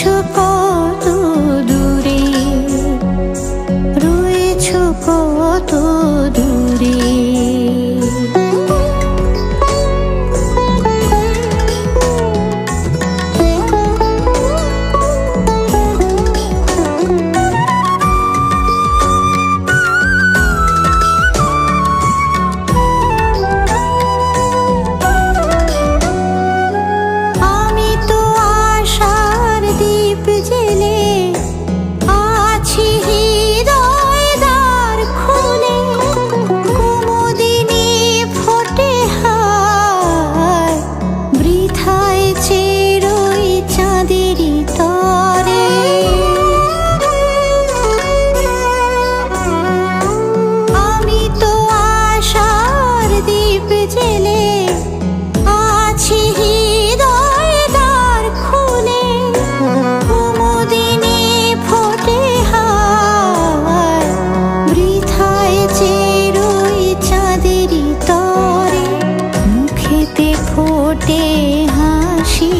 To all ঠোঁটে হাসি।